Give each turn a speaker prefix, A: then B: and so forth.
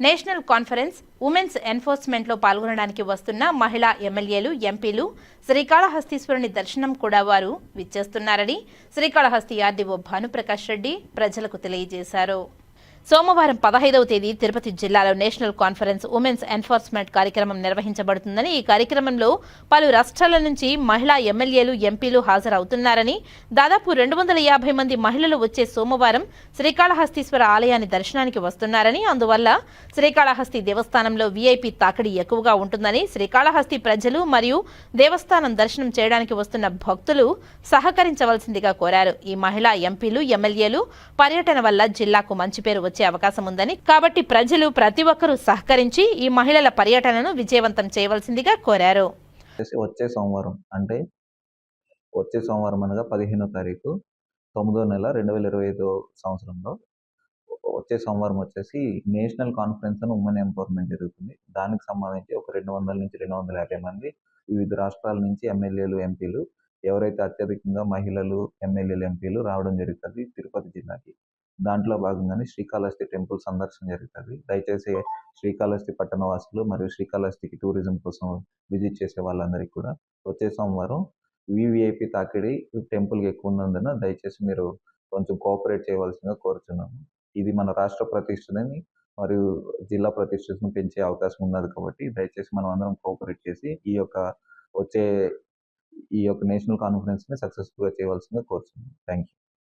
A: National conference women's ఎన్ఫోర్స్మెంట్లో పాల్గొనడానికి వస్తున్న మహిళా ఎమ్మెల్యేలు ఎంపీలు శ్రీకాళహస్తీశ్వరుని దర్శనం కూడా వారు విచ్చేస్తున్నారని శ్రీకాళహస్తి ఆర్డీఓ భానుప్రకాష్ రెడ్డి ప్రజలకు తెలియజేశారు. సోమవారం పదహైదవ తేదీ తిరుపతి జిల్లాలో నేషనల్ కాన్ఫరెన్స్ ఉమెన్స్ ఎన్ఫోర్స్మెంట్ కార్యక్రమం నిర్వహించబడుతుందని ఈ కార్యక్రమంలో పలు రాష్ట్రాల నుంచి మహిళా ఎమ్మెల్యేలు ఎంపీలు హాజరవుతున్నారని దాదాపు రెండు వందల యాభై మంది మహిళలు వచ్చే సోమవారం శ్రీకాళహస్తీశ్వర ఆలయాన్ని దర్శనానికి వస్తున్నారని అందువల్ల శ్రీకాళహస్తి దేవస్థానంలో వీఐపీ తాకిడి ఎక్కువగా ఉంటుందని శ్రీకాళహస్తి ప్రజలు మరియు దేవస్థానం దర్శనం చేయడానికి వస్తున్న భక్తులు సహకరించవలసిందిగా కోరారు. ఈ మహిళా ఎంపీలు ఎమ్మెల్యేలు పర్యటన వల్ల జిల్లాకు మంచి పేరు వచ్చే అవకాశం ఉందని. కాబట్టి ప్రజలు ప్రతి ఒక్కరూ సహకరించి ఈ మహిళల పర్యటనను విజయవంతం చేయవలసిందిగా కోరారు.
B: వచ్చేసి వచ్చే సోమవారం అంటే వచ్చే సోమవారం అనగా పదిహేనో తారీఖు తొమ్మిదో నెల రెండు వేల ఇరవై ఐదో సంవత్సరంలో వచ్చే సోమవారం వచ్చేసి నేషనల్ కాన్ఫరెన్స్ అని ఉమెన్ ఎంపవర్మెంట్ జరుగుతుంది. దానికి సంబంధించి ఒక రెండు వందల నుంచి రెండు వందల యాభై మంది వివిధ రాష్ట్రాల నుంచి ఎమ్మెల్యేలు ఎంపీలు ఎవరైతే అత్యధికంగా మహిళలు ఎమ్మెల్యేలు ఎంపీలు రావడం జరుగుతుంది తిరుపతి జిల్లాకి. దాంట్లో భాగంగానే శ్రీకాళహస్తి టెంపుల్ సందర్శన జరుగుతుంది. దయచేసి శ్రీకాళహస్తి పట్టణవాసులు మరియు శ్రీకాళహస్తికి టూరిజం కోసం విజిట్ చేసే వాళ్ళందరికీ కూడా వచ్చే సోమవారం వివిఐపి తాకిడి టెంపుల్కి ఎక్కువ ఉన్నందున దయచేసి మీరు కొంచెం కోఆపరేట్ చేయవలసిందిగా కోరుచున్నాము. ఇది మన రాష్ట్ర ప్రతిష్టని మరియు జిల్లా ప్రతిష్టను పెంచే అవకాశం ఉన్నది కాబట్టి దయచేసి మనం అందరం కోఆపరేట్ చేసి ఈ యొక్క వచ్చే ఈ యొక్క నేషనల్ కాన్ఫరెన్స్ని సక్సెస్ఫుల్గా చేయవలసిందిగా కోరుచున్నాం థ్యాంక్ యూ